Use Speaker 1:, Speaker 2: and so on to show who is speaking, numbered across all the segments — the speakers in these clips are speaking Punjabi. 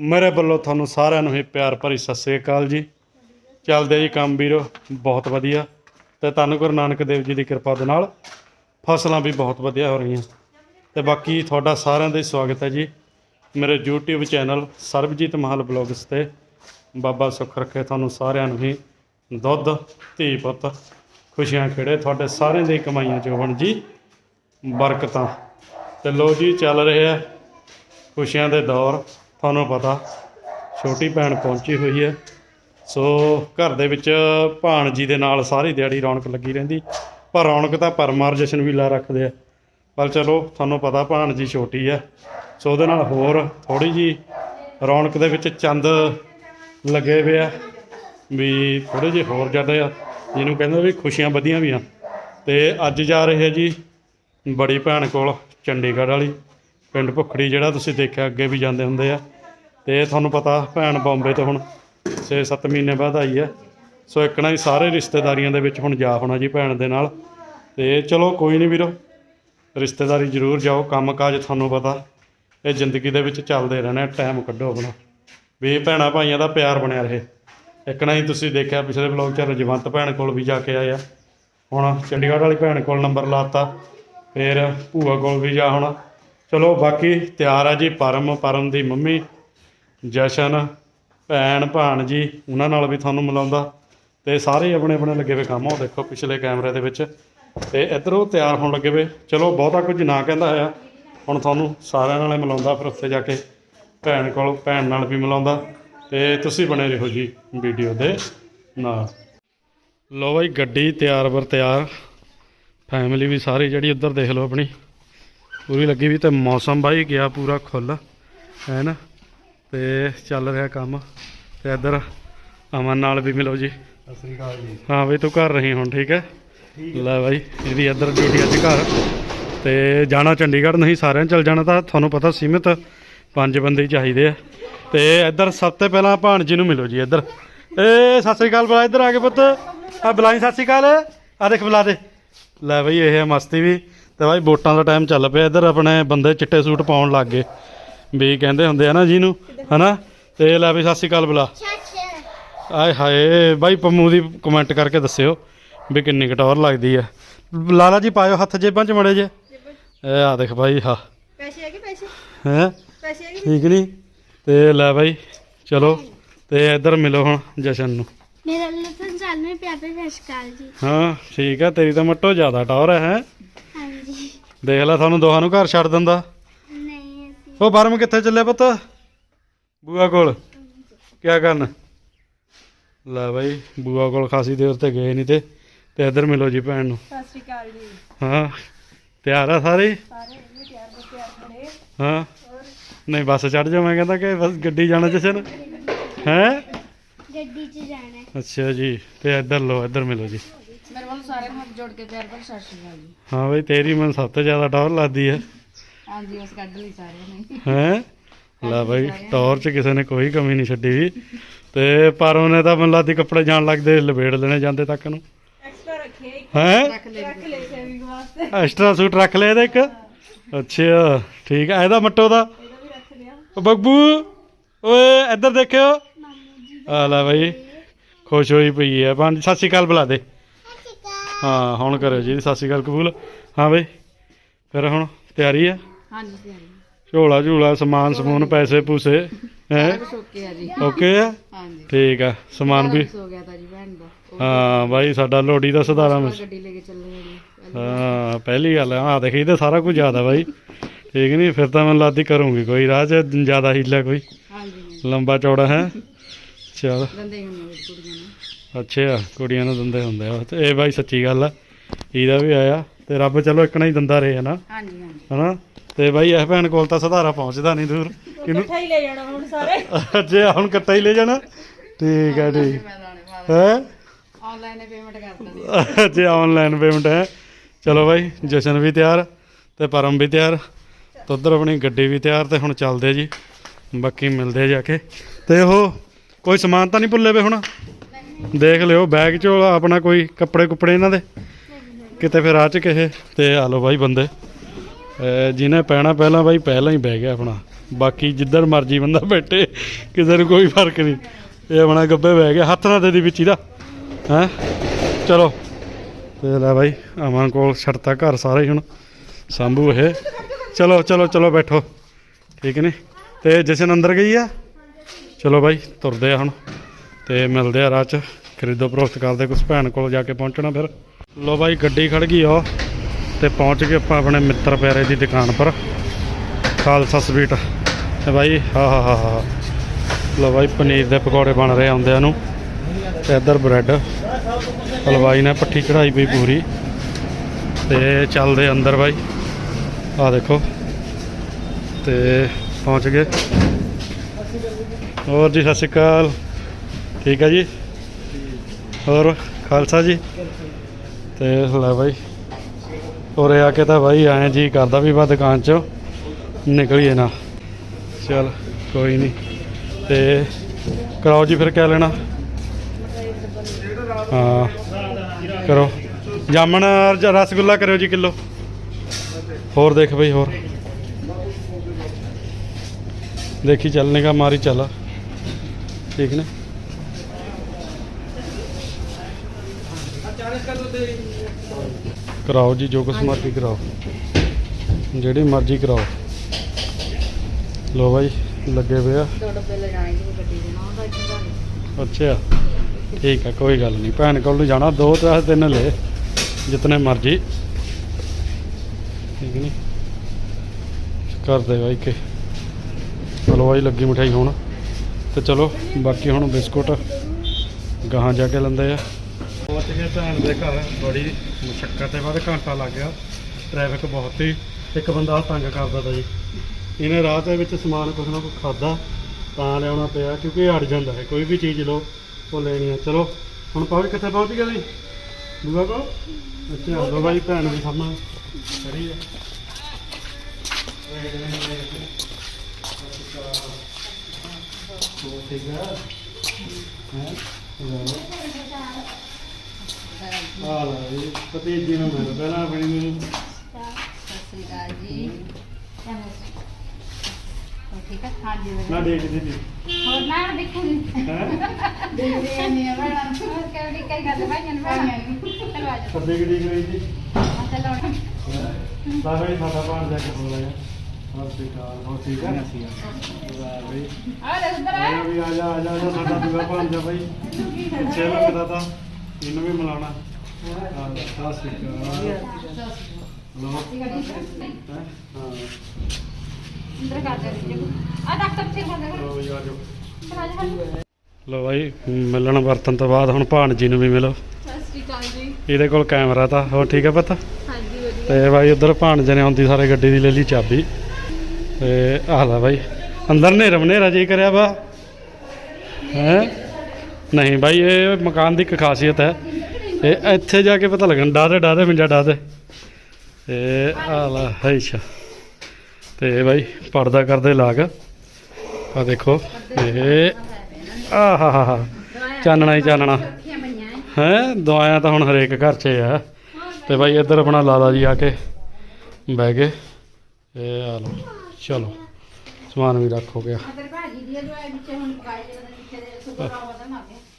Speaker 1: ਮੇਰੇ ਵੱਲੋਂ ਤੁਹਾਨੂੰ ਸਾਰਿਆਂ ਨੂੰ ਹੀ ਪਿਆਰ ਭਰੀ ਸਤਿ ਸ੍ਰੀ ਅਕਾਲ ਜੀ। ਚੱਲਦੇ ਜੀ ਕੰਮ ਵੀਰੋ, ਬਹੁਤ ਵਧੀਆ। ਤੇ ਧੰਨ ਗੁਰੂ ਨਾਨਕ ਦੇਵ ਜੀ ਦੀ ਕਿਰਪਾ ਦੇ ਨਾਲ ਫਸਲਾਂ ਵੀ ਬਹੁਤ ਵਧੀਆ ਹੋ ਰਹੀਆਂ। ਤੇ ਬਾਕੀ ਤੁਹਾਡਾ ਸਾਰਿਆਂ ਦਾ ਹੀ ਸਵਾਗਤ ਹੈ ਜੀ। ਮੇਰੇ YouTube channel Sarabjit Mahal vlogs ਤੇ ਬਾਬਾ ਸੁੱਖ ਰੱਖੇ ਤੁਹਾਨੂੰ ਸਾਰਿਆਂ ਨੂੰ ਹੀ ਦੁੱਧ, ਧੀ ਪੁੱਤ, ਖੁਸ਼ੀਆਂ ਖੇੜੇ, ਤੁਹਾਡੇ ਸਾਰਿਆਂ ਦੀ ਕਮਾਈਆਂ ਚ ਹੋਣ ਜੀ ਬਰਕਤਾਂ। ਤੇ ਲੋ ਜੀ, ਚੱਲ ਰਹੇ ਆ ਖੁਸ਼ੀਆਂ ਦੇ ਦੌਰ, ਤੁਹਾਨੂੰ ਪਤਾ ਛੋਟੀ ਭੈਣ ਪਹੁੰਚੀ ਹੋਈ ਹੈ। ਸੋ ਘਰ ਦੇ ਵਿੱਚ ਭਾਣ ਜੀ ਦੇ ਨਾਲ ਸਾਰੀ ਦਿਹਾੜੀ ਰੌਣਕ ਲੱਗੀ ਰਹਿੰਦੀ, ਪਰ ਰੌਣਕ ਤਾਂ ਪਰਮਾਰ ਜਸ਼ਨ ਵੀ ਲਾ ਰੱਖਦੇ ਆ। ਪਰ ਚਲੋ, ਤੁਹਾਨੂੰ ਪਤਾ ਭਾਣ ਜੀ ਛੋਟੀ ਹੈ ਸੋ ਉਹਦੇ ਨਾਲ ਹੋਰ ਥੋੜੀ ਜੀ ਰੌਣਕ ਦੇ ਵਿੱਚ ਚੰਦ ਲੱਗੇ ਹੋਏ ਆ। ਵੀ ਥੋੜੇ ਜਿਹੇ ਹੋਰ ਜ਼ਿਆਦਾ ਆ, ਜਿਹਨੂੰ ਕਹਿੰਦੇ ਵੀ ਖੁਸ਼ੀਆਂ ਵਧੀਆਂ ਵੀ ਆ। ਤੇ ਅੱਜ ਜਾ ਰਹੇ ਆ ਜੀ ਬੜੀ ਭੈਣ ਕੋਲ, ਚੰਡੀਗੜ੍ਹ ਵਾਲੀ, ਪਿੰਡ ਭੁਖੜੀ ਜਿਹੜਾ ਤੁਸੀਂ ਦੇਖਿਆ, ਅੱਗੇ ਵੀ ਜਾਂਦੇ ਹੁੰਦੇ ਆ। ਤੇ ਤੁਹਾਨੂੰ ਪਤਾ ਭੈਣ ਬੰਬੇ ਤੋਂ ਹੁਣ 6-7 ਮਹੀਨੇ ਬਾਅਦ ਆਈ ਹੈ ਸੋ ਇੱਕ ਨਾ ਹੀ ਸਾਰੇ ਰਿਸ਼ਤੇਦਾਰੀਆਂ ਦੇ ਵਿੱਚ ਹੁਣ ਜਾ ਹੋਣਾ ਜੀ ਭੈਣ ਦੇ ਨਾਲ। ਤੇ ਚਲੋ ਕੋਈ ਨਹੀਂ ਵੀਰੋ, ਰਿਸ਼ਤੇਦਾਰੀ ਜ਼ਰੂਰ ਜਾਓ, ਕੰਮਕਾਜ ਤੁਹਾਨੂੰ ਪਤਾ, ਇਹ ਜ਼ਿੰਦਗੀ ਦੇ ਵਿੱਚ ਚੱਲਦੇ ਰਹਿਣਾ, ਟਾਈਮ ਕੱਢੋ ਆਪਣਾ। ਵੀ ਭੈਣਾਂ ਭਾਈਆਂ ਦਾ ਪਿਆਰ ਬਣਿਆ ਰਹੇ। ਇੱਕ ਨਾ ਹੀ ਤੁਸੀਂ ਦੇਖਿਆ ਪਿਛਲੇ ਵਲੌਗ 'ਚ ਰਜਵੰਤ ਭੈਣ ਕੋਲ ਵੀ ਜਾ ਕੇ ਆਏ ਆ। ਹੁਣ ਚੰਡੀਗੜ੍ਹ ਵਾਲੀ ਭੈਣ ਕੋਲ ਨੰਬਰ ਲਾਤਾ, ਫਿਰ ਭੂਆ ਕੋਲ ਵੀ ਜਾ ਹੁਣ। ਚਲੋ ਬਾਕੀ ਤਿਆਰ ਆ ਜੀ, ਪਰਮ ਪਰਮ ਦੀ ਮੰਮੀ, ਜਸ਼ਨ, ਭੈਣ, ਭਾਣਜੀ, ਉਹਨਾਂ ਨਾਲ ਵੀ ਤੁਹਾਨੂੰ ਮਿਲਾਉਂਦਾ। ਤੇ ਸਾਰੇ ਆਪਣੇ ਆਪਣੇ ਲੱਗੇ ਹੋਏ ਕੰਮ ਉਹ ਦੇਖੋ ਪਿਛਲੇ ਕੈਮਰੇ ਦੇ ਵਿੱਚ। ਤੇ ਇੱਧਰੋਂ ਤਿਆਰ ਹੋਣ ਲੱਗੇ ਵੇ। ਚਲੋ ਬਹੁਤਾ ਕੁਝ ਨਾ ਕਹਿੰਦਾ ਹੋਇਆ। ਹੁਣ ਤੁਹਾਨੂੰ ਸਾਰਿਆਂ ਨਾਲੇ ਮਿਲਾਉਂਦਾ, ਫਿਰ ਉੱਥੇ ਜਾ ਕੇ ਭੈਣ ਕੋਲ, ਭੈਣ ਨਾਲ ਵੀ ਮਿਲਾਉਂਦਾ। ਤੇ ਤੁਸੀਂ ਬਣੇ ਰਹੋ ਜੀ ਵੀਡੀਓ ਦੇ ਨਾਲ। ਲੋ ਬਾਈ ਗੱਡੀ ਤਿਆਰ ਬਰ ਤਿਆਰ। ਫੈਮਿਲੀ ਵੀ ਸਾਰੀ ਜਿਹੜੀ ਉੱਧਰ ਦੇਖ ਲਓ ਆਪਣੀ। ਪੂਰੀ ਲੱਗੀ ਵੀ ਤੇ ਮੌਸਮ ਬਾਈ ਗਿਆ ਪੂਰਾ ਖੁੱਲ ਹੈ ਨਾ? ਤੇ ਚੱਲ ਰਿਹਾ ਕੰਮ। ਤੇ ਇੱਧਰ ਅਮਨ ਨਾਲ ਵੀ ਮਿਲੋ ਜੀ।
Speaker 2: ਸਤਿ ਸ੍ਰੀ ਅਕਾਲ ਜੀ।
Speaker 1: ਹਾਂ ਬਈ ਤੂੰ ਘਰ ਰਹੀ ਹੁਣ ਠੀਕ ਹੈ? ਲੈ ਬਾਈ ਇਹਦੀ ਇੱਧਰ ਡਿਊਟੀ ਅੱਜ ਘਰ। ਤੇ ਜਾਣਾ ਚੰਡੀਗੜ੍ਹ ਨਹੀਂ ਸਾਰਿਆਂ ਨੇ ਚੱਲ ਜਾਣਾ ਤਾਂ ਤੁਹਾਨੂੰ ਪਤਾ ਸੀਮਿਤ ਪੰਜ ਬੰਦੇ ਚਾਹੀਦੇ ਆ। ਤੇ ਇੱਧਰ ਸਭ ਤੋਂ ਪਹਿਲਾਂ ਭਾਣਜੀ ਨੂੰ ਮਿਲੋ ਜੀ ਇੱਧਰ। ਏ ਸਤਿ ਸ੍ਰੀ ਅਕਾਲ ਬੁਲਾ ਇੱਧਰ ਆ ਕੇ ਪੁੱਤ। ਆ ਬੁਲਾਈ ਸਤਿ ਸ੍ਰੀ ਅਕਾਲ। ਆ ਦੇਖ ਬੁਲਾ ਦੇ। ਲੈ ਬਈ ਇਹ ਹੈ ਮਸਤੀ ਵੀ। ਤੇ ਬਾਈ ਵੋਟਾਂ ਦਾ ਟਾਈਮ ਚੱਲ ਪਿਆ। ਇੱਧਰ ਆਪਣੇ ਬੰਦੇ ਚਿੱਟੇ ਸੂਟ ਪਾਉਣ ਲੱਗ ਗਏ। ਵੀ ਕਹਿੰਦੇ ਹੁੰਦੇ ਆ ਨਾ ਜਿਹਨੂੰ ਹਨਾ? ਤੇ ਲੈ ਬਈ ਸਤਿ ਸ੍ਰੀ ਅਕਾਲ ਬੁਲਾ। ਆਏ ਹਾਏ ਬਾਈ ਪੰਮੂ ਦੀ ਕਮੈਂਟ ਕਰਕੇ ਦੱਸਿਓ ਵੀ ਕਿੰਨੀ ਕਟੌਰ ਲੱਗਦੀ ਹੈ ਲਾਲਾ ਜੀ ਪਾਇਓ ਹੱਥ ਜੇਬਾਂ 'ਚ ਮੜੇ ਜੇ ਇਹ ਆ ਦੇਖ ਬਾਈ ਹਾਂ।
Speaker 3: ਪੈਸੇ ਹੈਗੇ ਪੈਸੇ?
Speaker 1: ਹੈ?
Speaker 3: ਪੈਸੇ ਹੈਗੇ?
Speaker 1: ਠੀਕ ਨਹੀਂ ਤੇ ਲੈ ਬਾਈ ਚਲੋ ਤੇ ਇਧਰ ਮਿਲੋ ਹੁਣ ਜਸ਼ਨ ਨੂੰ।
Speaker 4: ਮੇਰਾ ਲਫਨ ਸਾਲ ਮੇ ਪਿਆਰ ਸਤਿ ਜੀ।
Speaker 1: ਹਾਂ ਠੀਕ ਆ ਤੇਰੀ ਤਾਂ ਮੱਟੋ ਜ਼ਿਆਦਾ ਟੌਰ ਹੈ ਹੈ?
Speaker 4: ਹਾਂਜੀ।
Speaker 1: ਦੇਖ ਲੈ ਤੁਹਾਨੂੰ ਦੋਹਾਂ ਨੂੰ ਘਰ ਛੱਡ ਦਿੰਦਾ।
Speaker 4: ਨਹੀਂ ਅਸੀਂ।
Speaker 1: ਉਹ ਬਰਮ ਕਿੱਥੇ ਚੱਲਿਆ ਪੁੱਤ? ਬੂਆ ਕੋਲ। ਕੀ ਕਰਨ? ਲੈ ਬਾਈ ਬੂਆ ਕੋਲ ਖਾਸੀ ਦੇਰ ਤੇ ਗਏ ਨਹੀਂ ਤੇ ਤੇ ਇੱਧਰ ਮਿਲੋ ਜੀ ਭੈਣ ਨੂੰ।
Speaker 3: ਸਤਿ ਜੀ।
Speaker 1: ਹਾਂ ਤਿਆਰ ਆ ਸਾਰੇ?
Speaker 3: ਸਾਰੇ ਵੀ ਤਿਆਰ ਬਸ ਤਿਆਰ ਬੜੇ
Speaker 1: ਹਾਂ। ਨਹੀਂ ਬੱਸ ਚੜ ਜਾ ਮੈਂ ਕਹਿੰਦਾ ਕਿ ਬਸ ਗੱਡੀ ਜਾਣਾ ਜਸ਼ਨ ਹੈ?
Speaker 4: ਗੱਡੀ 'ਚ ਜਾਣਾ
Speaker 1: ਅੱਛਾ ਜੀ ਤੇ ਇੱਧਰ ਲੋ ਇੱਧਰ ਮਿਲੋ ਜੀ।
Speaker 3: ਮੇਰੇ ਵੱਲ ਸਾਰੇ ਹੱਥ ਜੋੜ ਕੇ ਪਿਆਰ ਭਰ ਸਤਿ ਸ਼੍ਰੀ
Speaker 1: ਹਾਂ ਬਈ ਤੇਰੀ ਮਨ ਟੌਰ 'ਚ ਕਿਸੇ ਨੇ ਕੋਈ ਕਮੀ ਨਹੀਂ ਛੱਡੀ ਵੀ। ਤੇ ਪਰ ਉਹਨੇ ਤਾਂ ਮੈਨੂੰ ਲੱਗਦੀ ਕੱਪੜੇ ਜਾਣ ਲੱਗਦੇ ਲਪੇੜ ਲੈਣੇ ਜਾਂਦੇ ਤੱਕ ਨੂੰ।
Speaker 3: ਐਕਸਟਰਾ ਰੱਖਿਆ
Speaker 1: ਇੱਕ।
Speaker 3: ਰੱਖ ਲੈ ਰੱਖ ਲੈ ਵਾਸਤੇ
Speaker 1: ਐਕਸਟਰਾ ਸੂਟ ਰੱਖ ਲਿਆ ਇਹਦਾ ਇੱਕ? ਅੱਛਾ ਠੀਕ ਹੈ ਇਹਦਾ ਮੱਟੋ ਦਾ? ਬੱਬੂ ਓਏ ਇੱਧਰ ਦੇਖਿਓ। ਆ ਲੈ ਬਾਈ ਖੁਸ਼ ਹੋਈ ਪਈ ਹੈ ਪੰਜ ਸਤਿ ਸ਼੍ਰੀ ਅਕਾਲ ਬੁਲਾ ਦੇ। ਹਾਂ ਹੁਣ ਕਰੋ ਜੀ ਸਤਿ ਸ਼੍ਰੀ ਅਕਾਲ ਕਬੂਲ। ਹਾਂ ਬਈ ਫਿਰ ਹੁਣ ਤਿਆਰੀ
Speaker 3: ਹਾਂਜੀ ਤਿਆਰੀ।
Speaker 1: ਝੋਲਾ ਝੂਲਾ ਸਮਾਨ ਸਮੂਨ ਪੈਸੇ ਪੂਸੇ ਹੈ?
Speaker 3: ਓਕੇ ਆ ਜੀ।
Speaker 1: ਓਕੇ ਆ?
Speaker 3: ਹਾਂਜੀ।
Speaker 1: ਠੀਕ ਆ ਸਮਾਨ ਵੀ
Speaker 3: ਹੋ ਗਿਆ ਤਾਂ ਜੀ ਭੈਣ ਦਾ। ਉਹ
Speaker 1: ਹਾਂ ਬਾਈ ਸਾਡਾ ਲੋੜੀ ਦਾ ਸੁਧਾਰਾ
Speaker 3: ਗੱਡੀ ਲੈ ਕੇ ਚੱਲੇ ਆ ਜੀ।
Speaker 1: ਹਾਂ ਪਹਿਲੀ ਗੱਲ ਆ ਦੇਖ ਇਹਦੇ ਸਾਰਾ ਕੁਝ ਜ਼ਿਆਦਾ ਬਾਈ। ਠੀਕ ਨਹੀਂ ਫਿਰ ਤਾਂ ਮੈਂ ਲਾਦੀ ਕਰੂੰਗੀ ਕੋਈ ਰਾਹ 'ਚ ਜ਼ਿਆਦਾ ਹੀਲਾ ਕੋਈ।
Speaker 3: ਹਾਂਜੀ
Speaker 1: ਲੰਬਾ ਚੌੜਾ ਹੈ? ਚਲ।
Speaker 3: ਦੰਦੇ ਹੁੰਦੇ ਕੁੜੀਆਂ ਨੂੰ।
Speaker 1: ਅੱਛਾ ਕੁੜੀਆਂ ਨੂੰ ਦਿੰਦੇ ਹੁੰਦੇ ਆ। ਤੇ ਇਹ ਬਾਈ ਸੱਚੀ ਗੱਲ ਆ ਇਹਦਾ ਵੀ ਆਇਆ। ਤੇ ਰੱਬ ਚਲੋ ਇੱਕਣਾ ਹੀ ਦਿੰਦਾ ਰਹੇ ਹਨਾ?
Speaker 3: ਹਾਂਜੀ ਹਾਂਜੀ।
Speaker 1: ਹਨਾ? ਤੇ ਬਾਈ ਇਹ ਭੈਣ ਕੋਲ ਤਾਂ ਸੁਧਾਰਾ ਪਹੁੰਚਦਾ ਨਹੀਂ ਦੂਰ। ਕਿਨੂੰ
Speaker 3: ਇਕੱਠਾ ਹੀ ਲੈ ਜਾਣਾ ਹੁਣ ਸਾਰੇ।
Speaker 1: ਜੇ ਹੁਣ ਕੱਟਾ ਹੀ ਲੈ ਜਾਣਾ? ਠੀਕ ਹੈ ਠੀਕ।
Speaker 3: ਦਾਣੇ
Speaker 1: ਹੈ
Speaker 3: ਆਨਲਾਈਨ ਪੇਮੈਂਟ ਕਰ
Speaker 1: ਜੇ ਆਨਲਾਈਨ ਪੇਮੈਂਟ ਹੈ? ਚਲੋ ਬਾਈ ਜਸ਼ਨ ਵੀ ਤਿਆਰ ਤੇ ਪਰਮ ਵੀ ਤਿਆਰ। ਤੇ ਉੱਧਰ ਆਪਣੀ ਗੱਡੀ ਵੀ ਤਿਆਰ ਤੇ ਹੁਣ ਚੱਲਦੇ ਜੀ। ਬਾਕੀ ਮਿਲਦੇ ਆ ਜਾ ਕੇ। ਤੇ ਉਹ ਕੋਈ ਸਮਾਨ ਤਾਂ ਨਹੀਂ ਭੁੱਲੇ ਵੇ ਹੁਣ? ਦੇਖ ਲਿਓ ਬੈਗ 'ਚੋਂ ਆਪਣਾ ਕੋਈ ਕੱਪੜੇ ਕੁੱਪੜੇ ਇਹਨਾਂ ਦੇ? ਕਿਤੇ ਫਿਰ ਰਾਹ 'ਚ ਕਿਸੇ ਤੇ ਆ ਲਓ ਬਾਈ ਬੰਦੇ। ਜਿਹਨੇ ਪੈਣਾ ਪਹਿਲਾਂ ਬਾਈ ਪਹਿਲਾਂ ਹੀ ਬਹਿ ਗਿਆ ਆਪਣਾ। ਬਾਕੀ ਜਿੱਧਰ ਮਰਜ਼ੀ ਬੰਦਾ ਬੈਠੇ ਕਿਸੇ ਨੂੰ ਕੋਈ ਫ਼ਰਕ ਨਹੀਂ। ਇਹ ਆਪਣਾ ਗੱਬੇ ਬਹਿ ਗਿਆ ਹੱਥ ਨਾ ਦੇ ਦੀ ਵਿੱਚ ਇਹਦਾ। ਹੈ? ਚਲੋ। ਤੇ ਲੈ ਬਾਈ ਅਮਨ ਕੋਲ ਛੱਡਤਾ ਘਰ ਸਾਰਾ ਹੁਣ। ਸੰਭੂ ਇਹ। ਚਲੋ ਚਲੋ ਚਲੋ ਬੈਠੋ। ਠੀਕ ਨੇ? ਤੇ ਜਸ਼ਨ ਅੰਦਰ ਗਈ ਆ? ਚਲੋ ਬਾਈ, ਤੁਰਦੇ ਆ ਹੁਣ। ਤੇ ਮਿਲਦੇ ਆ ਰਾਹ 'ਚ। ਖਰੀਦੋ ਪ੍ਰੋਸਤ ਕਰਦੇ ਕੁਝ ਭੈਣ ਕੋਲ ਜਾ ਕੇ ਪਹੁੰਚਣਾ ਫਿਰ। ਲੋ ਬਾਈ, ਗੱਡੀ ਖੜ ਗਈ ਆ ਤੇ ਪਹੁੰਚ ਗਏ ਆਪਾਂ ਆਪਣੇ ਮਿੱਤਰ ਪਿਆਰੇ ਦੀ ਦੁਕਾਨ ਪਰ। ਖਾਲਸਾ ਸਵੀਟ। ਤੇ ਬਾਈ, ਹਾ ਹਾ ਹਾ ਹਾ। ਲੋ ਬਾਈ, ਪਨੀਰ ਦੇ ਪਕੌੜੇ ਬਣ ਰਹੇ ਆਉਂਦਿਆਂ ਨੂੰ। ਤੇ ਇੱਧਰ ਬ੍ਰੈਡ। ਹਲਵਾਈ ਨੇ ਪੱਠੀ ਚੜਾਈ ਪਈ ਪੂਰੀ। ਤੇ ਚੱਲਦੇ ਅੰਦਰ ਬਾਈ। ਆ ਦੇਖੋ। ਤੇ ਪਹੁੰਚ ਗਏ। ਹੋਰ ਜੀ, ਸਤਿ ਸ਼੍ਰੀ ਅਕਾਲ। ਠੀਕ ਹੈ ਜੀ? ਹੋਰ, ਖਾਲਸਾ ਜੀ? ਤੇ ਲੈ ਬਾਈ। ਉਰੇ ਆ ਕੇ ਤਾਂ ਬਾਈ ਐਂ ਜੀ ਕਰਦਾ ਵੀ ਬਾ ਦੁਕਾਨ ਚੋਂ। ਨਿਕਲੀਏ ਨਾ। ਚਲ, ਕੋਈ ਨਹੀਂ। ਤੇ ਕਰਾਓ ਜੀ ਫਿਰ ਕਿਆ ਲੈਣਾ। ਹਾਂ, ਕਰੋ। ਜਾਮਣ, ਰਸਗੁੱਲਾ ਕਰਿਓ ਜੀ ਕਿਲੋ। ਹੋਰ ਦੇਖ ਬਈ, ਹੋਰ। ਦੇਖੀ ਚੱਲਨੇ का ਮਾਰੀ ਚੱਲ। ਠੀਕ ਨੇ? ਕਰਾਓ ਜੀ, ਜੋ ਕੁਛ ਮਰਜ਼ੀ ਕਰਾਓ। ਜਿਹੜੀ ਮਰਜ਼ੀ ਕਰਾਓ। ਲੋ ਬਾਈ, ਲੱਗੇ ਪਏ ਆ। ਅੱਛਾ, ਠੀਕ ਹੈ ਕੋਈ ਗੱਲ ਨਹੀਂ। ਭੈਣ ਕੋਲ ਨੂੰ ਜਾਣਾ, ਦੋ ਤੇ ਤਿੰਨ ਲੈ, ਜਿਤਨੇ ਮਰਜ਼ੀ। ਠੀਕ ਨਹੀਂ ਕਰ ਦੇ ਬਾਈ ਕੇ। ਚਲੋ ਬਾਈ ਲੱਗੀ ਮਠਾਈ ਹੁਣ। ਤੇ ਚਲੋ, ਬਾਕੀ ਹੁਣ ਬਿਸਕੁਟ ਗਾਹਾਂ ਜਾ ਕੇ ਲੰਦੇ ਆ। ਪਹੁੰਚ ਗਏ ਭੈਣ ਦੇ ਘਰ ਬੜੀ ਮੁਸ਼ੱਕਤ ਤੇ ਬਾਅਦ ਘੰਟਾ ਲੱਗ ਗਿਆ। ਟ੍ਰੈਫਿਕ ਬਹੁਤ ਹੀ। ਇੱਕ ਬੰਦਾ ਤੰਗ ਕਰਦਾ ਤਾ ਜੀ। ਇਹਨੇ ਰਾਹ ਦੇ ਵਿੱਚ ਸਮਾਨ ਕੁਛ ਨਾ ਕੁਛ ਖਾਦਾ ਤਾਂ ਲਿਆਉਣਾ ਪਿਆ, ਕਿਉਂਕਿ ਇਹ ਅੜ ਜਾਂਦਾ ਹੈ। ਕੋਈ ਵੀ ਚੀਜ਼ ਲੋ ਉਹ ਲੈਣੀ ਆ। ਚਲੋ, ਹੁਣ ਪਹੁੰਚ ਕਿੱਥੇ ਪਹੁੰਚ ਗਏ ਜੀ? ਦੂਆ ਕੋ? ਅੱਛਾ ਲੋ ਬਾਈ ਭੈਣ ਵੀ ਸਾਹਮਣੇ। ਖੜੀ ਆ ਹੋਰ ਠੀਕ ਹੈਂ? ਲਓ। ਆ ਲੈ ਜੀ ਭਤੀਜੀ ਨੂੰ ਮਿਲ ਪਹਿਲਾਂ ਆਪਣੀ ਨੂੰ।
Speaker 3: ਸਤਿ ਸ੍ਰੀ ਅਕਾਲ ਜੀ। ਠੀਕ ਹੈ ਹਾਂ ਜੀ
Speaker 1: ਨਾ ਦੇਖਦੀ ਸੀ
Speaker 3: ਹੋਰ ਨਾ ਦੇਖੂਗੀ
Speaker 1: ਹੈ?
Speaker 3: ਦੇਖਦੇ ਨਹੀਂ ਆ ਬੜਾ ਹੋਰ ਕਿਹੜੀ ਕਈ ਗੱਲ ਭਾਈਆਂ ਨੇ ਭਾਈਆਂ ਚਲੋ ਆ ਜਾਓ।
Speaker 1: ਸੱਦੇ ਕਿਹੜੀ ਗਈ ਜੀ?
Speaker 3: ਚਲੋ
Speaker 1: ਬਈ ਸਾਡਾ ਪਾਣ ਜਾ ਕੇ ਬੋਲਿਆ ਸਤਿ ਸ਼੍ਰੀ ਅਕਾਲ ਹੋ ਠੀਕ ਹੈ ਵਾਹ ਬਈ।
Speaker 3: ਆ ਲੈ ਉੱਧਰ ਆ।
Speaker 1: ਆ ਵੀ ਆ ਜਾ ਆ ਜਾ ਆ ਜਾ, ਸਾਡਾ ਦੂਆ ਭਾਣ ਜਾ ਬਈ। ਪਿੱਛੇ ਲੱਗਦਾ ਤਾਂ। ਇਹਨੂੰ ਵੀ ਮਿਲਾਉਣਾ। ਹਾਂ, ਸਤਿ ਸ਼੍ਰੀ ਅਕਾਲ। ਲੋ ਹੈਂ? ਹਾਂ
Speaker 3: ਅੰਦਰ ਕਰ ਦੇ ਆ ਡਾਕਟਰ ਫਿਰ ਕਰ। ਦੇ
Speaker 1: ਲੋ ਜੀ ਆ ਜਾਓ।
Speaker 3: ਚਲ ਆ ਜਾ
Speaker 1: ਲੋ ਬਾਈ ਮਿਲਣ ਵਰਤਨ ਤੋਂ ਬਾਅਦ ਹੁਣ ਭਾਣ ਜੀ ਨੂੰ ਵੀ ਮਿਲੋ।
Speaker 3: ਸਤਿ ਸ੍ਰੀ ਅਕਾਲ ਜੀ।
Speaker 1: ਇਹਦੇ ਕੋਲ ਕੈਮਰਾ ਤਾਂ ਹੋਰ ਠੀਕ ਹੈ ਪਤਾ?
Speaker 3: ਹਾਂਜੀ ਵਧੀਆ।
Speaker 1: ਤੇ ਬਾਈ ਉਧਰ ਭਾਣਜੇ ਨੇ ਆਉਂਦੀ ਸਾਰੇ ਗੱਡੀ ਦੀ ਲੈ ਲਈ ਚਾਬੀ। ਤੇ ਆਹ ਲੈ ਬਾਈ ਅੰਦਰ ਨੇਰਮ ਹਨੇਰਾ ਜੀ ਕਰਿਆ ਵਾ। ਹੈ? ਨਹੀਂ ਬਾਈ ਇਹ ਮਕਾਨ ਦੀ ਇੱਕ ਖਾਸੀਅਤ ਹੈ। ਇਹ ਇੱਥੇ ਜਾ ਕੇ ਪਤਾ ਲੱਗਣ ਡਾਦੇ ਡਾਦੇ ਮਿੰਜਾ ਡਾਦੇ ਤੇ ਆਹ ਲੈ ਅੱਛਾ ਤੇ ਬਾਈ, ਪਰਦਾ ਕਰਦੇ ਲਾਗ। ਆ ਦੇਖੋ, ਇਹ, ਆਹ, ਹਾ ਹਾ ਚਾਨਣਾ ਹੀ ਚਾਨਣਾ।
Speaker 3: ਰੱਖੀਆਂ
Speaker 1: ਹੈ? ਦਵਾਈਆਂ ਤਾਂ ਹੁਣ ਹਰੇਕ ਘਰ 'ਚ ਆ। ਤੇ ਬਾਈ, ਇੱਧਰ ਆਪਣਾ ਲਾਲਾ ਜੀ ਆ ਕੇ ਬਹਿ ਗਏ। ਇਹ ਆ ਲਓ, ਚਲੋ। ਸਮਾਨ ਵੀ ਰੱਖ ਹੋ ਗਿਆ।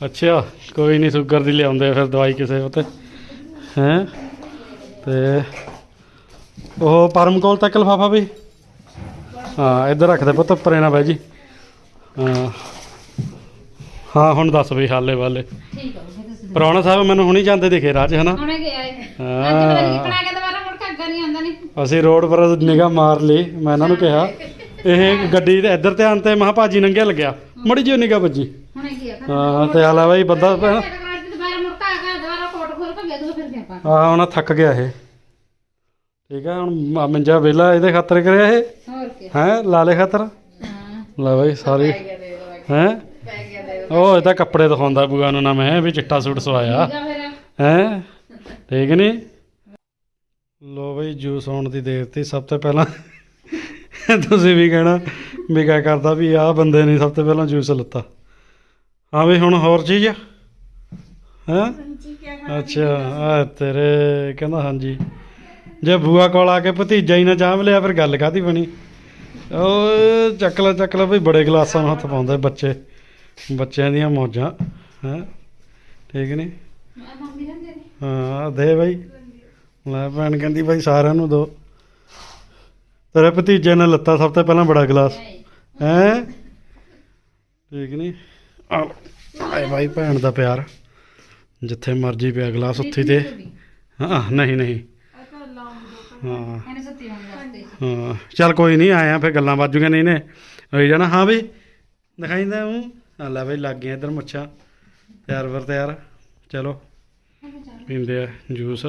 Speaker 1: ਅੱਛਾ, ਕੋਈ ਨਹੀਂ ਸ਼ੂਗਰ ਦੀ ਲਿਆਉਂਦੇ ਫਿਰ ਦਵਾਈ ਕਿਸੇ ਉਤੇ ਹੈ? ਤੇ ਉਹ ਪਰਮ ਕੋਲ ਤੱਕ ਲਫਾਫਾ ਵੀ? ਹਾਂ ਇੱਧਰ ਰੱਖ ਦੇ ਪੁੱਤ ਉੱਪਰੇ ਨਾ ਬਾਈ ਜੀ। ਹਾਂ। ਹਾਂ ਹੁਣ ਦੱਸ ਬਈ ਹਾਲੇ ਵਾਲੇ।
Speaker 3: ਠੀਕ ਹੋ ਗਿਆ ਤੁਸੀਂ
Speaker 1: ਪ੍ਰਾਹੁਣਾ ਸਾਹਿਬ ਮੈਨੂੰ ਹੁਣੀ ਜਾਂਦੇ ਦਿਖੇ ਰਾਹ 'ਚ ਹਨਾ?
Speaker 3: ਹੁਣੇ ਗਿਆ ਏ
Speaker 1: ਹਾਂ।
Speaker 3: ਅੱਜ ਪਤਾ ਨਹੀਂ ਕਣਾ ਕੇ ਦੁਬਾਰਾ ਮੁੜ ਕੇ ਅੱਗਾ ਨਹੀਂ ਆਉਂਦਾ ਨਹੀਂ
Speaker 1: ਅਸੀਂ ਰੋਡ ਪਰ ਨਿਗਾਹ ਮਾਰ ਲਈ ਮੈਂ ਇਹਨਾਂ ਨੂੰ ਕਿਹਾ। ਇਹ ਗੱਡੀ ਦੇ ਇੱਧਰ ਧਿਆਨ ਤੇ ਮਹਾ ਭਾਜੀ ਨੰਗਿਆ ਲੱਗਿਆ। ਮੜੀ ਜਿਹੀ ਨਿਗਾਹ ਵੱਜੀ।
Speaker 3: ਹੁਣੇ ਗਿਆ
Speaker 1: ਹਾਂ ਤੇ ਹਾਲਾ ਬਾਈ ਬੰਦਾ ਭੈਣ-
Speaker 3: ਦੁਬਾਰਾ ਮੁੜ ਕੇ ਆ ਦੁਬਾਰਾ ਕੋਟ ਖੋਲ ਕੇ ਗਿਆ ਦੂ ਫਿਰ ਗਿਆ
Speaker 1: ਆ ਹੁਣ ਥੱਕ ਗਿਆ ਇਹ। ਠੀਕ ਹੈ ਹੁਣ ਮੰਜਾ ਵਿਹਲਾ ਇਹਦੇ ਖਾਤਰ ਕਰਿਆ ਇਹ।
Speaker 3: ਹੋਰ
Speaker 1: ਹੈ? ਲਾਲੇ ਖਾਤਰ? ਲੈ ਬਾਈ ਸਾਰੀ। ਹੈ? ਉਹ ਇਹ ਤਾਂ ਕੱਪੜੇ ਦਿਖਾਉਂਦਾ ਬੁਗਾ ਨੂੰ ਨਾ ਮੈਂ ਵੀ ਚਿੱਟਾ ਸੂਟ ਸਵਾਇਆ। ਹੈ? ਠੀਕ ਨਹੀਂ? ਲੋ ਬਈ ਜੂਸ ਆਉਣ ਦੀ ਦੇਰ ਤੇ। ਸਭ ਤੋਂ ਪਹਿਲਾਂ ਤੁਸੀਂ ਵੀ ਕਹਿਣਾ ਵੀ ਕਿਆ ਕਰਦਾ ਵੀ ਆਹ ਬੰਦੇ ਨੇ ਸਭ ਤੋਂ ਪਹਿਲਾਂ ਜੂਸ ਲੱਤਾ। ਹਾਂ ਵੀ ਹੁਣ ਹੋਰ ਚੀਜ਼ ਹਾਂ? ਅੱਛਾ ਆ ਤੇਰੇ ਕਹਿੰਦਾ ਹਾਂਜੀ। ਜੇ ਬੂਆ ਕੋਲ ਆ ਕੇ ਭਤੀਜਾ ਹੀ ਨਾ ਚਾਹ ਲਿਆ ਫਿਰ ਗੱਲ ਕਾਦੀ ਬਣੀ? ਉਹ ਚੱਕ ਲੈ ਚੱਕ ਲੈ ਵੀ ਬੜੇ ਗਲਾਸਾਂ ਨੂੰ ਹੱਥ ਪਾਉਂਦੇ ਬੱਚੇ। ਬੱਚਿਆਂ ਦੀਆਂ ਮੌਜਾਂ, ਹੈ। ਠੀਕ ਨਹੀਂ?
Speaker 3: ਨੇ
Speaker 1: ਹਾਂ, ਦੇ ਬਾਈ। ਲੈ ਭੈਣ ਕਹਿੰਦੀ ਬਾਈ ਸਾਰਿਆਂ ਨੂੰ ਦੋ। ਤੇਰੇ ਭਤੀਜੇ ਨੇ ਲੱਤਾ ਸਭ ਤੋਂ ਪਹਿਲਾਂ ਬੜਾ ਗਲਾਸ। ਹੈ? ਠੀਕ ਨਹੀਂ? ਆਏ ਬਾਈ ਭੈਣ ਦਾ ਪਿਆਰ। ਜਿੱਥੇ ਮਰਜ਼ੀ ਪਿਆ ਗਲਾਸ ਉੱਥੇ ਤੇ ਹਾਂ, ਨਹੀਂ ਨਹੀਂ। ਹਾਂ।
Speaker 3: ਸੱਤੀ ਵਾਸਤੇ
Speaker 1: ਹਾਂ। ਚੱਲ ਕੋਈ ਨਹੀਂ ਆਇਆ ਫਿਰ ਗੱਲਾਂ ਬਾਜੂਗੀਆਂ ਨਹੀਂ ਨੇ ਹੋਈ ਜਾਣਾ। ਹਾਂ ਬਈ ਦਿਖਾਈਂਦਾ ਹੂੰ। ਆ ਲੈ ਬਈ ਲੱਗ ਗਿਆ ਇਧਰ ਮੁੱਛਾਂ। ਤਿਆਰ ਵਰ ਤਿਆਰ। ਚਲੋ। ਪੀਂਦੇ ਆ ਜੂਸ।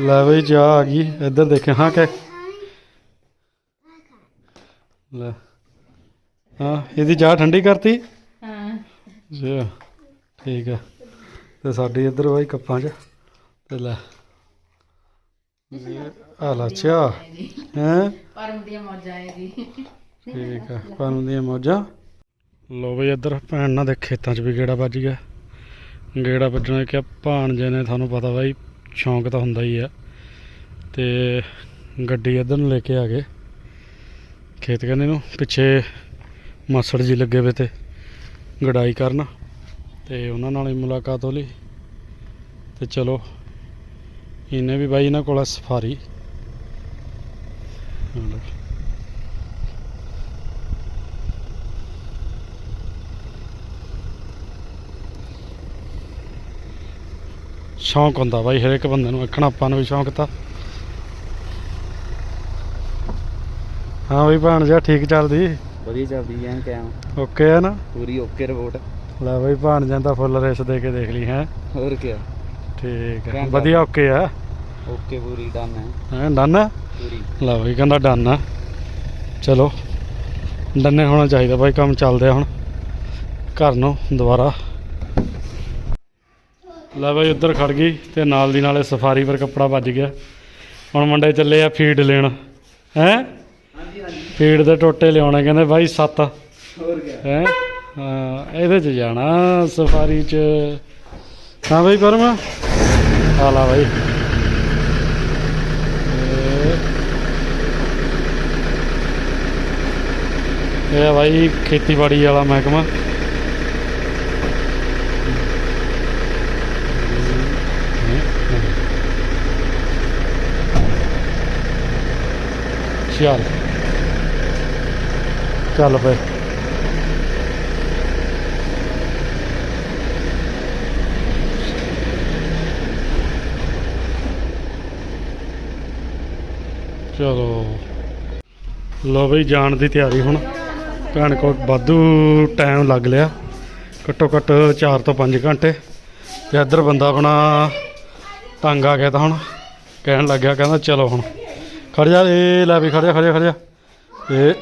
Speaker 1: ਲੈ ਬਈ ਚਾਹ ਆ ਗਈ। ਇੱਧਰ ਦੇਖੇ ਹਾਂ ਕਿ ਲੈ। ਹਾਂ ਇਹਦੀ ਚਾਹ ਠੰਡੀ ਕਰਤੀ?
Speaker 3: ਹਾਂ।
Speaker 1: ਅੱਛਾ। ਠੀਕ ਆ। ਤੇ ਸਾਡੀ ਇੱਧਰ ਬਾਈ ਕੱਪਾਂ 'ਚ। ਤੇ ਲੈ। ਆ ਲਾ ਚਾਹ ਹੈਂ?
Speaker 3: ਪਰਮ ਦੀਆਂ ਮੌਜਾਂ ਹੈ ਜੀ
Speaker 1: ਠੀਕ ਆ ਪਾਣ ਦੀਆਂ ਮੌਜਾਂ। ਲੋ ਬਈ ਇੱਧਰ ਭੈਣ ਨਾਲ ਦੇ ਖੇਤਾਂ 'ਚ ਵੀ ਗੇੜਾ ਵੱਜ ਗਿਆ। ਗੇੜਾ ਵੱਜਣਾ ਕਿ ਭਾਣਜੇ ਨੇ ਤੁਹਾਨੂੰ ਪਤਾ ਬਾਈ ਸ਼ੌਂਕ ਤਾਂ ਹੁੰਦਾ ਹੀ ਆ। ਤੇ ਗੱਡੀ ਇੱਧਰ ਨੂੰ ਲੈ ਕੇ ਆ ਗਏ। ਖੇਤ ਕੰਨੇ ਨੂੰ ਪਿੱਛੇ ਮਾਸੜ ਜੀ ਲੱਗੇ ਵੇ ਤੇ ਗੜਾਈ ਕਰਨ। ਤੇ ਉਹਨਾਂ ਨਾਲ ਹੀ ਮੁਲਾਕਾਤ ਹੋ ਲਈ। ਤੇ ਚਲੋ ਇਹਨੇ ਵੀ ਬਾਈ ਇਹਨਾਂ ਕੋਲ ਸਫਾਰੀ। ਹਾਂ। ਸ਼ੌਂਕ ਹੁੰਦਾ ਬਾਈ ਹਰੇਕ ਬੰਦੇ ਨੂੰ ਵੇਖਣਾ ਆਪਾਂ ਨੂੰ ਵੀ ਸ਼ੌਂਕ ਤਾਂ। ਹਾਂ ਬਈ ਭਾਣ ਜੀ ਠੀਕ ਚੱਲਦੀ?
Speaker 2: ਵਧੀਆ ਚੱਲਦੀ ਐ ਕੈਮ
Speaker 1: ਓਕੇ ਆ ਨਾ?
Speaker 2: ਪੂਰੀ ਓਕੇ ਰਿਪੋਰਟ।
Speaker 1: ਲੈ ਬਈ ਭਾਣ ਜਾਂਦਾ ਫੁੱਲ ਰੇਸ ਦੇ ਕੇ ਦੇਖ ਲਈ ਹੈ।
Speaker 2: ਹੋਰ ਕੀ
Speaker 1: ਠੀਕ ਹੈ।
Speaker 2: ਆ।
Speaker 1: ਵਧੀਆ ਓਕੇ ਆ।
Speaker 2: ਓਕੇ ਪੂਰੀ ਡਨ ਹੈ।
Speaker 1: ਹੈ ਡਨ
Speaker 2: ਪੂਰੀ।
Speaker 1: ਲੈ ਬਈ ਕਹਿੰਦਾ ਡਨ ਆ। ਚਲੋ ਡੰਨੇ ਹੋਣਾ ਚਾਹੀਦਾ ਬਾਈ ਕੰਮ ਚੱਲਦੇ ਆ ਹੁਣ। ਘਰ ਨੂੰ ਦੁਬਾਰਾ। ਲੈ ਬਾਈ ਉੱਧਰ ਖੜ ਗਈ ਤੇ ਨਾਲ ਦੀ ਨਾਲੇ ਸਫਾਰੀ ਪਰ ਕੱਪੜਾ ਵੱਜ ਗਿਆ। ਹੁਣ ਮੁੰਡੇ ਚੱਲੇ ਆ ਫੀਡ ਲੈਣ। ਹੈ?
Speaker 2: ਹਾਂਜੀ ਹਾਂਜੀ।
Speaker 1: ਫੀਡ ਦੇ ਟੋਟੇ ਲਿਆਉਣੇ ਕਹਿੰਦੇ ਬਾਈ ਸੱਤ।
Speaker 2: ਹੋਰ
Speaker 1: ਹੈ? ਹਾਂ ਇਹਦੇ ਚ ਜਾਣਾ ਸਫਾਰੀ ਚ। ਹਾਂ ਬਾਈ ਪਰਮ। ਆ ਲਾ ਬਾਈ ਇਹ ਆ ਬਾਈ ਖੇਤੀਬਾੜੀ ਵਾਲਾ ਮਹਿਕਮਾ ਚੱਲ ਚੱਲ ਪਏ ਚਲੋ। ਲੋ ਬਈ, ਜਾਣ ਦੀ ਤਿਆਰੀ ਹੁਣ। ਭੈਣ ਕੋਲ ਵਾਧੂ ਟਾਈਮ ਲੱਗ ਲਿਆ। ਘੱਟੋ ਘੱਟ 4 ਤੋਂ 5 ਘੰਟੇ। ਤੇ ਇੱਧਰ ਬੰਦਾ ਆਪਣਾ ਤੰਗ ਆ ਗਿਆ ਤਾਂ ਹੁਣ। ਕਹਿਣ ਲੱਗਿਆ, ਕਹਿੰਦਾ ਚਲੋ ਹੁਣ। ਖੜ ਜਾ, ਇਹ ਲੈ ਵੀ ਖੜ ਜਾ ਖੜ ਜਾ ਖੜ ਜਾ। ਇਹ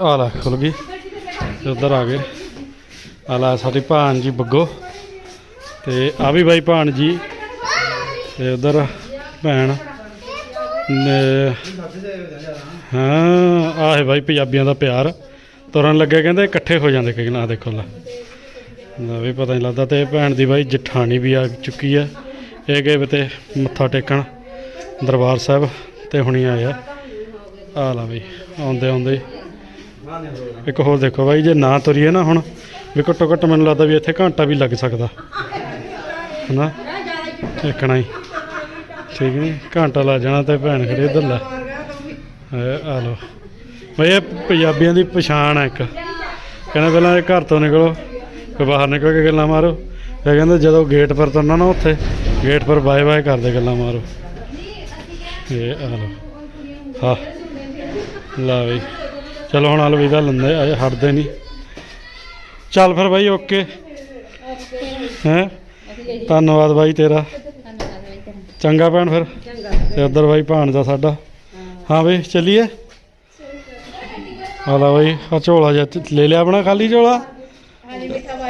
Speaker 1: ਆ ਲੈ ਖੁੱਲ ਗਈ। ਉੱਧਰ ਆ ਗਏ। ਆ ਲੈ ਸਾਡੀ ਭਾਣ ਜੀ ਬੱਗੋ। ਤੇ ਆ ਵੀ ਬਾਈ ਭਾਣ ਜੀ। ਤੇ ਉਧਰ ਭੈਣ ਹਾਂ, ਆਹ ਹੈ ਬਾਈ ਪੰਜਾਬੀਆਂ ਦਾ ਪਿਆਰ। ਤੁਰਨ ਲੱਗੇ ਕਹਿੰਦੇ ਇਕੱਠੇ ਹੋ ਜਾਂਦੇ ਕਈ ਨਾ ਦੇਖੋ ਲੈ। ਨਾ ਵੀ ਪਤਾ ਨਹੀਂ ਲੱਗਦਾ ਤੇ ਭੈਣ ਦੀ ਬਾਈ ਜਠਾਣੀ ਵੀ ਆ ਚੁੱਕੀ ਆ। ਇਹ ਗਏ ਵੇ ਤੇ ਮੱਥਾ ਟੇਕਣ ਦਰਬਾਰ ਸਾਹਿਬ ਤੇ ਹੁਣੀ ਆਏ ਆ। ਲਾ ਬਈ, ਆਉਂਦੇ ਆਉਂਦੇ। ਇੱਕ ਹੋਰ ਦੇਖੋ ਬਾਈ, ਜੇ ਨਾ ਤੁਰੀਏ ਨਾ ਹੁਣ, ਵੀ ਘੱਟੋ ਘੱਟ ਮੈਨੂੰ ਲੱਗਦਾ ਵੀ ਇੱਥੇ ਘੰਟਾ ਵੀ ਲੱਗ ਸਕਦਾ। ਹਨਾ? ਦੇਖਣਾ ਹੀ। ਠੀਕ ਨਹੀਂ? ਘੰਟਾ ਲੱਗ ਜਾਣਾ ਤੇ ਭੈਣ ਖੜੀ ਇੱਧਰ ਲੈ। ਇਹ ਆ ਲੋ ਬਈ ਇਹ ਪੰਜਾਬੀਆਂ ਦੀ ਪਛਾਣ ਹੈ ਇੱਕ। ਕਹਿੰਦੇ ਪਹਿਲਾਂ ਇਹ ਘਰ ਤੋਂ ਨਿਕਲੋ, ਫਿਰ ਬਾਹਰ ਨਿਕਲ ਕੇ ਗੱਲਾਂ ਮਾਰੋ। ਫਿਰ ਕਹਿੰਦੇ ਜਦੋਂ ਗੇਟ ਪਰ ਤੁਰਨਾ ਨਾ ਉੱਥੇ ਗੇਟ ਪਰ ਬਾਏ ਬਾਏ ਕਰਦੇ ਗੱਲਾਂ ਮਾਰੋ। ਇਹ ਆ ਲੋ ਹਾਂ। ਲਾ ਬਈ। ਚਲੋ ਹੁਣ ਅਲਵਿਦਾ ਲੰਦੇ, ਅਜੇ ਹਟਦੇ ਨਹੀਂ। ਚੱਲ ਫਿਰ ਬਾਈ ਓਕੇ ਹੈ? ਧੰਨਵਾਦ ਬਾਈ ਤੇਰਾ। ਚੰਗਾ ਭੈਣ ਫਿਰ। ਤੇ ਉਧਰ ਬਾਈ ਭਾਣਜਾ ਸਾਡਾ। ਹਾਂ ਬਈ ਚੱਲੀਏ? ਆ ਲਾ ਬਾਈ ਆ ਝੋਲਾ ਜਿਹਾ ਤੇ ਲੈ ਲਿਆ ਆਪਣਾ ਖਾਲੀ ਝੋਲਾ?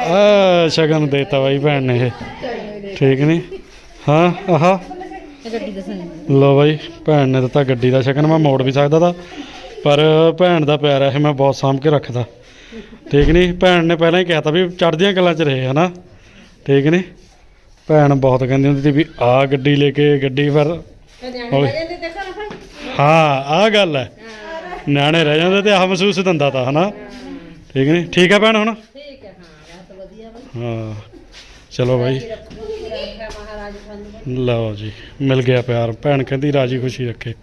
Speaker 1: ਆ ਸ਼ਗਨ ਦੇਤਾ ਬਾਈ ਭੈਣ ਨੇ ਇਹ। ਠੀਕ ਨਹੀਂ ਹਾਂ ਆਹਾ। ਲੋ ਬਾਈ ਭੈਣ ਨੇ ਦਿੱਤਾ ਗੱਡੀ ਦਾ ਸ਼ਗਨ ਮੈਂ ਮੋੜ ਵੀ ਸਕਦਾ ਤਾ। ਪਰ ਭੈਣ ਦਾ ਪਿਆਰ ਹੈ ਇਹ ਮੈਂ ਬਹੁਤ ਸਾਂਭ ਕੇ ਰੱਖਦਾ। ਠੀਕ ਨਹੀਂ ਭੈਣ ਨੇ ਪਹਿਲਾਂ ਹੀ ਕਿਹਾ ਤਾ ਵੀ ਚੜ੍ਹਦੀਆਂ ਗੱਲਾਂ 'ਚ ਰਹੇ ਹਨਾ? ਠੀਕ ਨਹੀਂ ਭੈਣ ਬਹੁਤ ਕਹਿੰਦੀ ਹੁੰਦੀ ਸੀ ਵੀ ਆ ਗੱਡੀ ਲੈ ਕੇ ਗੱਡੀ ਫਿਰ ਹੌਲੀ ਹਾਂ ਆ ਗੱਲ ਹੈ। ਨਿਆਣੇ ਰਹਿ ਜਾਂਦੇ ਤੇ ਆਹ ਮਹਿਸੂਸ ਦਿੰਦਾ ਤਾਂ ਹਨਾ? ਠੀਕ ਨਹੀਂ? ਠੀਕ ਹੈ ਭੈਣ ਹੁਣ?
Speaker 3: ਠੀਕ ਹੈ ਹਾਂ ਬਸ ਵਧੀਆ ਬਈ
Speaker 1: ਹਾਂ। ਚਲੋ
Speaker 3: ਮਹਾਰਾਜ ਸਾਨੂੰ
Speaker 1: ਲਓ ਜੀ ਮਿਲ ਗਿਆ ਪਿਆਰ। ਭੈਣ ਕਹਿੰਦੀ ਰਾਜੀ ਖੁਸ਼ੀ ਰੱਖੇ।